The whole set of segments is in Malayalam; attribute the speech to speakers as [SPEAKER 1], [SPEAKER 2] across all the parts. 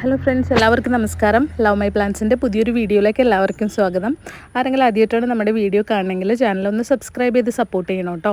[SPEAKER 1] ഹലോ ഫ്രണ്ട്സ് എല്ലാവർക്കും നമസ്കാരം. ലവ് മൈ പ്ലാൻസിന്റെ പുതിയൊരു വീഡിയോയിലേക്ക് എല്ലാവർക്കും സ്വാഗതം. ആരെങ്കിലും ആദ്യമായിട്ടാണ് നമ്മുടെ വീഡിയോ കാണണമെങ്കിൽ ഒന്ന് സബ്സ്ക്രൈബ് ചെയ്ത് സപ്പോർട്ട് ചെയ്യണം കേട്ടോ.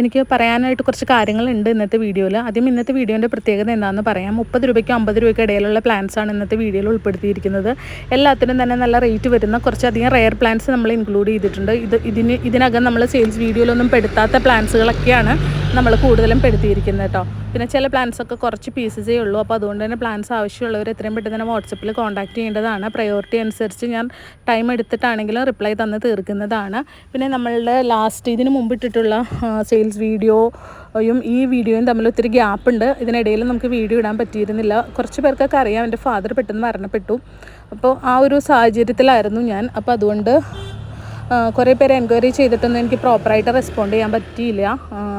[SPEAKER 1] എനിക്ക് പറയാനായിട്ട് കുറച്ച് കാര്യങ്ങളുണ്ട് ഇന്നത്തെ വീഡിയോയിൽ. ആദ്യം ഇന്നത്തെ വീഡിയോന്റെ പ്രത്യേകത എന്താണെന്ന് പറയാം. മുപ്പത് രൂപയ്ക്കും അമ്പത് രൂപയ്ക്കും ഇടയിലുള്ള പ്ലാൻസാണ് ഇന്നത്തെ വീഡിയോയിൽ ഉൾപ്പെടുത്തിയിരിക്കുന്നത്. എല്ലാത്തിനും തന്നെ നല്ല റേറ്റ് വരുന്ന കുറച്ചധികം റെയർ പ്ലാൻസ് നമ്മൾ ഇൻക്ലൂഡ് ചെയ്തിട്ടുണ്ട്. ഇത് ഇതിന് ഇതിനകം നമ്മൾ സെയിൽസ് വീഡിയോയിലൊന്നും പെടുത്താത്ത പ്ലാൻസുകളൊക്കെയാണ് നമ്മൾ കൂടുതലും പെടുത്തിയിരിക്കുന്നത് കേട്ടോ. പിന്നെ ചില പ്ലാൻസൊക്കെ കുറച്ച് പീസസേ ഉള്ളൂ. അപ്പോൾ അതുകൊണ്ട് തന്നെ പ്ലാൻസ് ആവശ്യമുള്ളവർ എത്രയും പെട്ടെന്ന് തന്നെ വാട്സപ്പിൽ കോൺടാക്ട് ചെയ്യേണ്ടതാണ്. പ്രയോറിറ്റി അനുസരിച്ച് ഞാൻ ടൈം എടുത്തിട്ടാണെങ്കിലും റിപ്ലൈ തന്ന് തീർക്കുന്നതാണ്. പിന്നെ നമ്മളുടെ ലാസ്റ്റ് ഇതിന് മുമ്പ് ഇട്ടിട്ടുള്ള സെയിൽസ് വീഡിയോയും ഈ വീഡിയോയും തമ്മിൽ ഒത്തിരി ഗ്യാപ്പ് ഉണ്ട്. ഇതിനിടയിൽ നമുക്ക് വീഡിയോ ഇടാൻ പറ്റിയിരുന്നില്ല. കുറച്ച് പേർക്കൊക്കെ അറിയാം എന്റെ ഫാദർ പെട്ടെന്ന് മരണപ്പെട്ടു. അപ്പോൾ ആ ഒരു സാഹചര്യത്തിലായിരുന്നു ഞാൻ. അപ്പോൾ അതുകൊണ്ട് കുറേ പേര് എൻക്വയറി ചെയ്തിട്ടൊന്നും എനിക്ക് പ്രോപ്പറായിട്ട് റെസ്പോണ്ട് ചെയ്യാൻ പറ്റിയില്ല.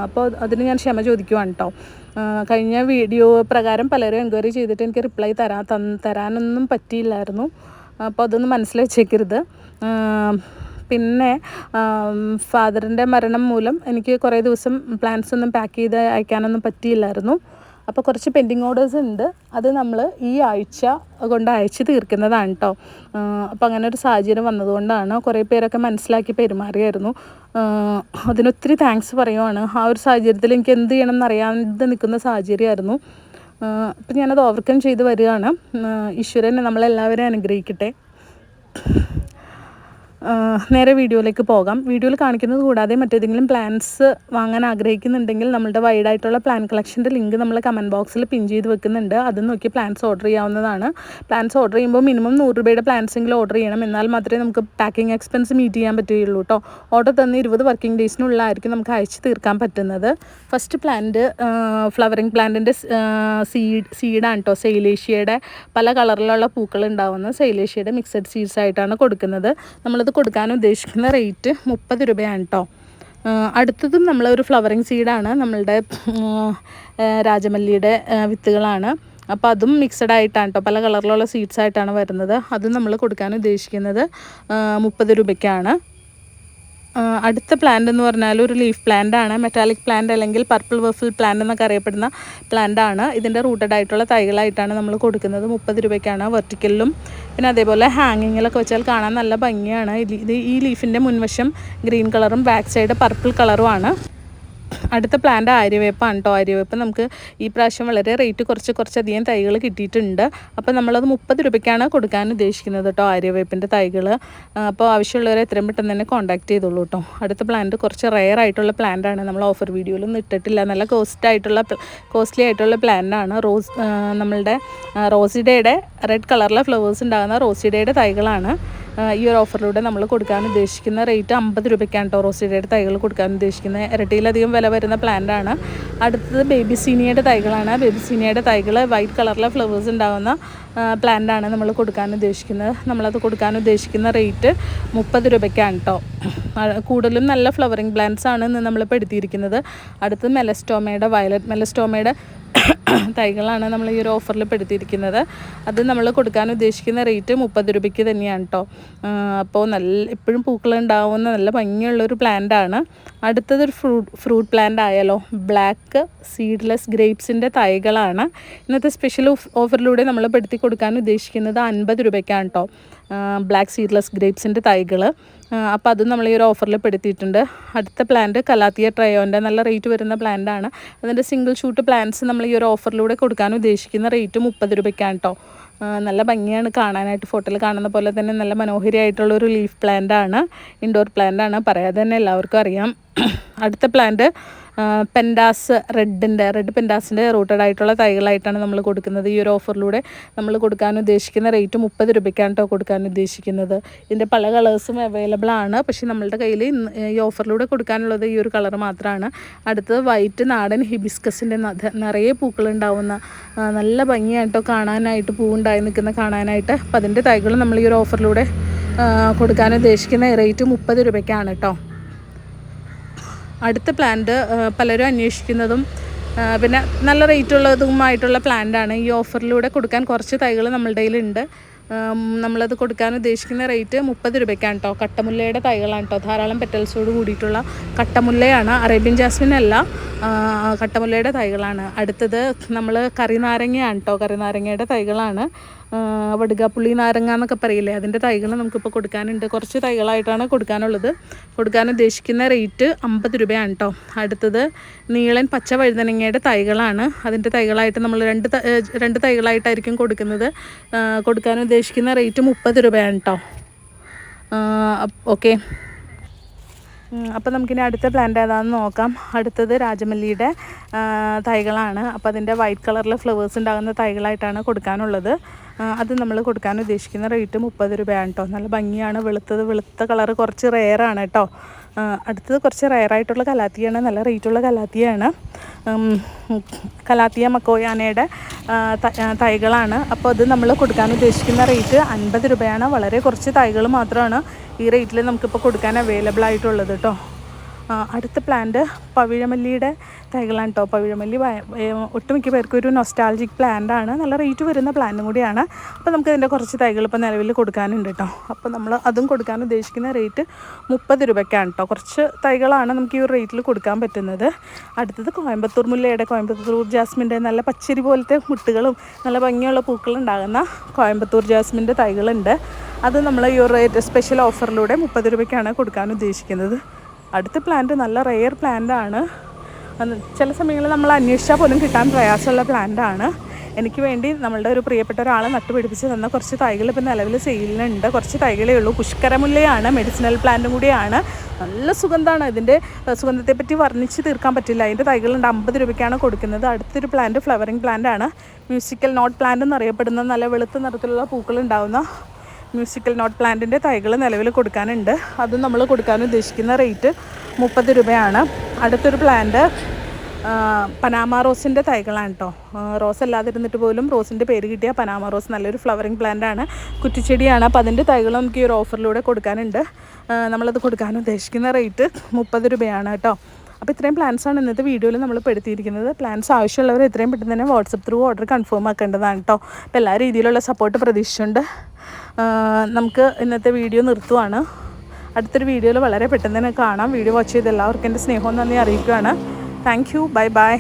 [SPEAKER 1] അപ്പോൾ അതിന് ഞാൻ ക്ഷമ ചോദിക്കുവാണ് കേട്ടോ കഴിഞ്ഞ വീഡിയോ പ്രകാരം പലരും എൻക്വയറി ചെയ്തിട്ട് എനിക്ക് റിപ്ലൈ തരാൻ തരാനൊന്നും പറ്റിയില്ലായിരുന്നു. അപ്പോൾ അതൊന്ന് മനസ്സിൽ വെച്ചേക്കരുത്. പിന്നെ ഫാദറിന്റെ മരണം മൂലം എനിക്ക് കുറേ ദിവസം പ്ലാൻസ് ഒന്നും പാക്ക് ചെയ്ത് അയക്കാനൊന്നും പറ്റിയില്ലായിരുന്നു. അപ്പോൾ കുറച്ച് പെൻഡിങ് ഓർഡേഴ്സ് ഉണ്ട്. അത് നമ്മൾ ഈ ആഴ്ച കൊണ്ട് അയച്ച് തീർക്കുന്നതാണ് കേട്ടോ അപ്പോൾ അങ്ങനെ ഒരു സാഹചര്യം വന്നതുകൊണ്ടാണ് കുറേ പേരൊക്കെ മനസ്സിലാക്കി പെരുമാറിയായിരുന്നു. അതിനൊത്തിരി താങ്ക്സ് പറയുവാണ്. ആ ഒരു സാഹചര്യത്തിൽ എനിക്ക് എന്ത് ചെയ്യണം എന്നറിയാതെ നിൽക്കുന്ന സാഹചര്യമായിരുന്നു. അപ്പം ഞാനത് ഓവർകം ചെയ്ത് വരികയാണ്. ഈശ്വരനെ നമ്മളെല്ലാവരെയും അനുഗ്രഹിക്കട്ടെ. നേരെ വീഡിയോയിലേക്ക് പോകാം. വീഡിയോയിൽ കാണിക്കുന്നത് കൂടാതെ മറ്റേതെങ്കിലും പ്ലാൻസ് വാങ്ങാൻ ആഗ്രഹിക്കുന്നുണ്ടെങ്കിൽ നമ്മളുടെ വൈഡായിട്ടുള്ള പ്ലാൻ കളക്ഷന്റെ ലിങ്ക് നമ്മൾ കമന്റ് ബോക്സിൽ പിൻ ചെയ്ത് വെക്കുന്നുണ്ട്. അത് നോക്കി പ്ലാൻസ് ഓർഡർ ചെയ്യാവുന്നതാണ്. പ്ലാൻസ് ഓർഡർ ചെയ്യുമ്പോൾ മിനിമം നൂറ് രൂപയുടെ പ്ലാൻസെങ്കിലും ഓർഡർ ചെയ്യണം. എന്നാൽ മാത്രമേ നമുക്ക് പാക്കിംഗ് എക്സ്പെൻസ് മീറ്റ് ചെയ്യാൻ പറ്റുകയുള്ളൂ കേട്ടോ ഓർഡർ തന്ന് ഇരുപത് വർക്കിംഗ് ഡേയ്സിനുള്ളിലായിരിക്കും നമുക്ക് അയച്ച് തീർക്കാൻ പറ്റുന്നത്. ഫസ്റ്റ് പ്ലാന്റ് ഫ്ലവറിങ് പ്ലാന്റിന്റെ സീഡ് സീഡാണ് കേട്ടോ സെയിലേഷ്യയുടെ പല കളറിലുള്ള പൂക്കൾ ഉണ്ടാവുന്ന സെയിലേഷ്യയുടെ മിക്സഡ് സീഡ്സ് ആയിട്ടാണ് കൊടുക്കുന്നത്. നമ്മളത് കൊടുക്കാൻ ഉദ്ദേശിക്കുന്ന റേറ്റ് മുപ്പത് രൂപയാണ് കേട്ടോ അടുത്തതും നമ്മളൊരു ഫ്ലവറിങ് സീഡാണ്. നമ്മളുടെ രാജമല്ലിയുടെ വിത്തുകളാണ്. അപ്പോൾ അതും മിക്സഡ് ആയിട്ടാണ് കേട്ടോ പല കളറിലുള്ള സീഡ്സ് ആയിട്ടാണ് വരുന്നത്. അതും നമ്മൾ കൊടുക്കാൻ ഉദ്ദേശിക്കുന്നത് മുപ്പത് രൂപയ്ക്കാണ്. അടുത്ത പ്ലാന്റ് എന്ന് പറഞ്ഞാൽ ഒരു ലീഫ് പ്ലാന്റ് ആണ്. മെറ്റാലിക് പ്ലാന്റ് അല്ലെങ്കിൽ പർപ്പിൾ വെഫിൽ പ്ലാന്റ് എന്നൊക്കെ അറിയപ്പെടുന്ന പ്ലാന്റ് ആണ്. ഇതിന്റെ റൂട്ടഡ് ആയിട്ടുള്ള തൈകളായിട്ടാണ് നമ്മൾ കൊടുക്കുന്നത്. മുപ്പത് രൂപയ്ക്കാണ് വെർട്ടിക്കലിലും പിന്നെ അതേപോലെ ഹാങ്ങിങ്ങിലൊക്കെ വെച്ചാൽ കാണാൻ നല്ല ഭംഗിയാണ്. ഇത് ഈ ലീഫിന്റെ മുൻവശം ഗ്രീൻ കളറും ബാക്ക് സൈഡ് പർപ്പിൾ കളറുമാണ് അടുത്ത പ്ലാന്റ് ആര്യവേപ്പാണ് കേട്ടോ ആര്യവേപ്പ് നമുക്ക് ഈ പ്രാവശ്യം വളരെ റേറ്റ് കുറച്ച് കുറച്ചധികം തൈകൾ കിട്ടിയിട്ടുണ്ട്. അപ്പോൾ നമ്മളത് മുപ്പത് രൂപയ്ക്കാണ് കൊടുക്കാൻ ഉദ്ദേശിക്കുന്നത് കേട്ടോ ആര്യവേപ്പിന്റെ തൈകൾ അപ്പോൾ ആവശ്യമുള്ളവരെ എത്രയും പെട്ടെന്ന് തന്നെ കോൺടാക്ട് ചെയ്തോളൂ കേട്ടോ അടുത്ത പ്ലാന്റ് കുറച്ച് റെയർ ആയിട്ടുള്ള പ്ലാന്റ് ആണ്. നമ്മൾ ഓഫർ വീഡിയോയിലൊന്നും ഇട്ടിട്ടില്ല. നല്ല കോസ്റ്റ് ആയിട്ടുള്ള കോസ്റ്റ്ലി ആയിട്ടുള്ള പ്ലാന്റ് ആണ്. റോസ് നമ്മളുടെ റോസിഡേയുടെ റെഡ് കളറിലെ ഫ്ലവേഴ്സ് ഉണ്ടാകുന്ന റോസിഡേയുടെ തൈകളാണ്. ഈ ഒരു ഓഫറിലൂടെ നമ്മൾ കൊടുക്കാൻ ഉദ്ദേശിക്കുന്ന റേറ്റ് അമ്പത് രൂപയ്ക്കാണ് കേട്ടോ തൈകൾ കൊടുക്കാൻ ഉദ്ദേശിക്കുന്നത് ഇരട്ടിയിലധികം വില വരുന്ന പ്ലാന്റാണ് അടുത്തത് ബേബി സീനിയയുടെ തൈകളാണ്. ബേബി സീനിയയുടെ തൈകൾ വൈറ്റ് കളറിലെ ഫ്ലവേഴ്സ് ഉണ്ടാകുന്ന പ്ലാന്റാണ് നമ്മൾ കൊടുക്കാൻ ഉദ്ദേശിക്കുന്നത്. നമ്മളത് കൊടുക്കാൻ ഉദ്ദേശിക്കുന്ന റേറ്റ് മുപ്പത് രൂപയ്ക്കാണ് കേട്ടോ കൂടുതലും നല്ല ഫ്ലവറിങ് പ്ലാന്റ്സ് ആണ് ഇന്ന് നമ്മൾ പെടുത്തിയിരിക്കുന്നത്. അടുത്തത് മെലസ്റ്റോമയുടെ വയലറ്റ് മെലസ്റ്റോമയുടെ തൈകളാണ് നമ്മൾ ഈ ഒരു ഓഫറിൽ പെടുത്തിയിരിക്കുന്നത്. അത് നമ്മൾ കൊടുക്കാൻ ഉദ്ദേശിക്കുന്ന റേറ്റ് മുപ്പത് രൂപയ്ക്ക് തന്നെയാണ് കേട്ടോ അപ്പോൾ നല്ല എപ്പോഴും പൂക്കൾ ഉണ്ടാവുന്ന നല്ല ഭംഗിയുള്ളൊരു പ്ലാന്റ് ആണ്. അടുത്തതൊരു ഫ്രൂട്ട് ഫ്രൂട്ട് പ്ലാന്റ് ആയാലോ ബ്ലാക്ക് സീഡ്ലെസ് ഗ്രേപ്സിന്റെ തൈകളാണ്. ഇന്നത്തെ സ്പെഷ്യൽ ഓഫറിലൂടെ നമ്മൾ പെടുത്തി കൊടുക്കാൻ ഉദ്ദേശിക്കുന്നത് അൻപത് രൂപയ്ക്കാണ് കേട്ടോ ബ്ലാക്ക് സീഡ്ലെസ് ഗ്രേപ്സിന്റെ തൈകൾ അപ്പോൾ അത് നമ്മൾ ഈ ഒരു ഓഫറിൽ പെടുത്തിയിട്ടുണ്ട്. അടുത്ത പ്ലാന്റ് കലാത്തിയ ട്രയോന്റെ നല്ല റേറ്റ് വരുന്ന പ്ലാന്റാണ് അതിന്റെ സിംഗിൾ ഷൂട്ട് പ്ലാന്റ്സ് നമ്മൾ ഈ ഒരു ഓഫറിലൂടെ കൊടുക്കാൻ ഉദ്ദേശിക്കുന്ന റേറ്റ് മുപ്പത് രൂപയ്ക്കാണ് കേട്ടോ നല്ല ഭംഗിയാണ് കാണാനായിട്ട് ഫോട്ടോയിൽ കാണുന്ന പോലെ തന്നെ നല്ല മനോഹരിയായിട്ടുള്ള ഒരു ലീഫ് പ്ലാന്റ് ആണ് ഇൻഡോർ പ്ലാന്റ് ആണ്. പറയാതെ തന്നെ എല്ലാവർക്കും അറിയാം. അടുത്ത പ്ലാന്റ് പെൻഡാസ് റെഡിന്റെ റെഡ് പെൻഡാസിന്റെ റൂട്ടഡ് ആയിട്ടുള്ള തൈകളായിട്ടാണ് നമ്മൾ കൊടുക്കുന്നത്. ഈ ഒരു ഓഫറിലൂടെ നമ്മൾ കൊടുക്കാൻ ഉദ്ദേശിക്കുന്ന റേറ്റ് മുപ്പത് രൂപയ്ക്കാണ് കേട്ടോ കൊടുക്കാൻ ഉദ്ദേശിക്കുന്നത്. ഇതിന്റെ പല കളേഴ്സും അവൈലബിൾ ആണ്. പക്ഷേ നമ്മളുടെ കയ്യിൽ ഈ ഓഫറിലൂടെ കൊടുക്കാനുള്ളത് ഈ ഒരു കളർ മാത്രമാണ് അടുത്തത് വൈറ്റ് നാടൻ ഹിബിസ്കസിന്റെ നിറയെ പൂക്കളുണ്ടാവുന്ന നല്ല ഭംഗിയായിട്ടോ കാണാനായിട്ട് പൂവുണ്ടായി നിൽക്കുന്ന കാണാനായിട്ട്. അപ്പം അതിന്റെ തൈകൾ നമ്മൾ ഈ ഒരു ഓഫറിലൂടെ കൊടുക്കാൻ ഉദ്ദേശിക്കുന്ന റേറ്റ് മുപ്പത് രൂപയ്ക്കാണ് കേട്ടോ അടുത്ത പ്ലാന്റ് പലരും അന്വേഷിക്കുന്നതും പിന്നെ നല്ല റേറ്റ് ഉള്ളതുമായിട്ടുള്ള പ്ലാന്റാണ് ഈ ഓഫറിലൂടെ കൊടുക്കാൻ കുറച്ച് തൈകൾ നമ്മളുടെ കയ്യിലുണ്ട്. നമ്മളത് കൊടുക്കാൻ ഉദ്ദേശിക്കുന്ന റേറ്റ് മുപ്പത് രൂപയ്ക്കാണ് കേട്ടോ കട്ടമുല്ലയുടെ തൈകളാണ് കേട്ടോ ധാരാളം പെറ്റൽസോട് കൂടിയിട്ടുള്ള കട്ടമുല്ലയാണ്. അറേബ്യൻ ജാസ്മിൻ അല്ല കട്ടമുല്ലയുടെ തൈകളാണ്. അടുത്തത് നമ്മൾ കറിനാരങ്ങയാണ് കേട്ടോ കറിനാരങ്ങയുടെ തൈകളാണ്. വടുകാപ്പുള്ളി നാരങ്ങ എന്നൊക്കെ പറയില്ലേ? അതിന്റെ തൈകൾ നമുക്കിപ്പോൾ കൊടുക്കാനുണ്ട്. കുറച്ച് തൈകളായിട്ടാണ് കൊടുക്കാനുള്ളത്. കൊടുക്കാൻ ഉദ്ദേശിക്കുന്ന റേറ്റ് അമ്പത് രൂപയാണ് കേട്ടോ അടുത്തത് നീളൻ പച്ച വഴുതനങ്ങയുടെ തൈകളാണ്. അതിന്റെ തൈകളായിട്ട് നമ്മൾ രണ്ട് രണ്ട് തൈകളായിട്ടായിരിക്കും കൊടുക്കുന്നത്. കൊടുക്കാൻ ഉദ്ദേശിക്കുന്ന റേറ്റ് മുപ്പത് രൂപയാണ് കേട്ടോ ഓക്കെ അപ്പോൾ നമുക്കിനി അടുത്ത പ്ലാന്റ് ഏതാണെന്ന് നോക്കാം. അടുത്തത് രാജമല്ലിയുടെ തൈകളാണ്. അപ്പോൾ അതിന്റെ വൈറ്റ് കളറിൽ ഫ്ലവേഴ്സ് ഉണ്ടാകുന്ന തൈകളായിട്ടാണ് കൊടുക്കാനുള്ളത്. അത് നമ്മൾ കൊടുക്കാൻ ഉദ്ദേശിക്കുന്ന റേറ്റ് മുപ്പത് രൂപയാണ് കേട്ടോ നല്ല ഭംഗിയാണ്. വെളുത്തത് വെളുത്ത കളർ കുറച്ച് റെയറാണ് കേട്ടോ അടുത്തത് കുറച്ച് റെയറായിട്ടുള്ള കലാത്തിയാണ്. നല്ല റേറ്റുള്ള കലാത്തിയാണ്. കലാത്തിയ മക്കോയാനയുടെ തൈകളാണ്. അപ്പോൾ അത് നമ്മൾ കൊടുക്കാൻ ഉദ്ദേശിക്കുന്ന റേറ്റ് അൻപത് രൂപയാണ്. വളരെ കുറച്ച് തൈകൾ മാത്രമാണ് ഈ റേറ്റിൽ നമുക്കിപ്പോൾ കൊടുക്കാൻ അവൈലബിൾ ആയിട്ടുള്ളത് കേട്ടോ അടുത്ത പ്ലാന്റ് പവിഴമല്ലിയുടെ തൈകളാണ് കേട്ടോ പവിഴമല്ലി ഒട്ടുമിക്ക പേർക്കും ഒരു നൊസ്റ്റാൾജിക് പ്ലാന്റാണ് നല്ല റേറ്റ് വരുന്ന പ്ലാന്റും കൂടിയാണ്. അപ്പോൾ നമുക്ക് ഇതിന്റെ കുറച്ച് തൈകൾ ഇപ്പോൾ നിലവിൽ കൊടുക്കാനുണ്ട് കേട്ടോ അപ്പോൾ നമ്മൾ അതും കൊടുക്കാൻ ഉദ്ദേശിക്കുന്ന റേറ്റ് മുപ്പത് രൂപയ്ക്കാണ് കേട്ടോ കുറച്ച് തൈകളാണ് നമുക്ക് ഈ ഒരു റേറ്റിൽ കൊടുക്കാൻ പറ്റുന്നത്. അടുത്തത് കോയമ്പത്തൂർ മുല്ലയുടെ കോയമ്പത്തൂർ ജാസ്മിന്റെ നല്ല പച്ചരി പോലത്തെ മുട്ടുകളും നല്ല ഭംഗിയുള്ള പൂക്കളുണ്ടാകുന്ന കോയമ്പത്തൂർ ജാസ്മിന്റെ തൈകളുണ്ട്. അത് നമ്മൾ ഈ ഒരു റേറ്റ് സ്പെഷ്യൽ ഓഫറിലൂടെ മുപ്പത് രൂപയ്ക്കാണ് കൊടുക്കാൻ ഉദ്ദേശിക്കുന്നത്. അടുത്ത പ്ലാന്റ് നല്ല റെയർ പ്ലാന്റ് ആണ്. ചില സമയങ്ങളിൽ നമ്മൾ അന്വേഷിച്ചാൽ പോലും കിട്ടാൻ പ്രയാസമുള്ള പ്ലാന്റാണ് എനിക്ക് വേണ്ടി നമ്മളുടെ ഒരു പ്രിയപ്പെട്ട ഒരാൾ നട്ടുപിടിപ്പിച്ച് തന്ന കുറച്ച് തൈകൾ ഇപ്പം നിലവിൽ സെയിലിനുണ്ട് കുറച്ച് തൈകളേ ഉള്ളൂ. പുഷ്കരമുല്ലയാണ് മെഡിസിനൽ പ്ലാന്റും കൂടിയാണ്. നല്ല സുഗന്ധമാണ് ഇതിന്റെ സുഗന്ധത്തെപ്പറ്റി വർണിച്ച് തീർക്കാൻ പറ്റില്ല. അതിന്റെ തൈകളുണ്ട്. അമ്പത് രൂപയ്ക്കാണ് കൊടുക്കുന്നത്. അടുത്തൊരു പ്ലാന്റ് ഫ്ലവറിങ് പ്ലാന്റ് ആണ്. മ്യൂസിക്കൽ നോട്ട് പ്ലാന്റ് എന്നറിയപ്പെടുന്ന നല്ല വെളുത്ത നിറത്തിലുള്ള പൂക്കൾ ഉണ്ടാകുന്ന മ്യൂസിക്കൽ നോട്ട് പ്ലാന്റിന്റെ തൈകൾ നിലവിൽ കൊടുക്കാനുണ്ട്. അതും നമ്മൾ കൊടുക്കാൻ ഉദ്ദേശിക്കുന്ന റേറ്റ് മുപ്പത് രൂപയാണ്. അടുത്തൊരു പ്ലാന്റ് പനാമ റോസിന്റെ തൈകളാണ് കേട്ടോ റോസ് അല്ലാതിരുന്നിട്ട് പോലും റോസിന്റെ പേര് കിട്ടിയ പനാമ റോസ് നല്ലൊരു ഫ്ലവറിങ് പ്ലാന്റ് ആണ്. കുറ്റിച്ചെടിയാണ്. അപ്പോൾ അതിന്റെ തൈകൾ നമുക്ക് ഈ ഒരു ഓഫറിലൂടെ കൊടുക്കാനുണ്ട്. നമ്മളത് കൊടുക്കാൻ ഉദ്ദേശിക്കുന്ന റേറ്റ് മുപ്പത് രൂപയാണ് കേട്ടോ അപ്പോൾ ഇത്രയും പ്ലാൻസാണ് ഇന്നത്തെ വീഡിയോയിൽ നമ്മൾ പെടുത്തിയിരിക്കുന്നത്. പ്ലാൻസ് ആവശ്യമുള്ളവർ എത്രയും പെട്ടെന്ന് തന്നെ വാട്സപ്പ് ത്രൂ ഓർഡർ കൺഫേം ആക്കേണ്ടതാണ് കേട്ടോ അപ്പോൾ എല്ലാ രീതിയിലുള്ള സപ്പോർട്ട് പ്രതീക്ഷിച്ചുകൊണ്ട് നമുക്ക് ഇന്നത്തെ വീഡിയോ നിർത്തുവാണ്. അടുത്തൊരു വീഡിയോയിൽ വളരെ പെട്ടെന്ന് തന്നെ കാണാം. വീഡിയോ വാച്ച് ചെയ്ത് എല്ലാവർക്കും എന്റെ സ്നേഹം നന്ദി അറിയിക്കുകയാണ്. Thank you bye bye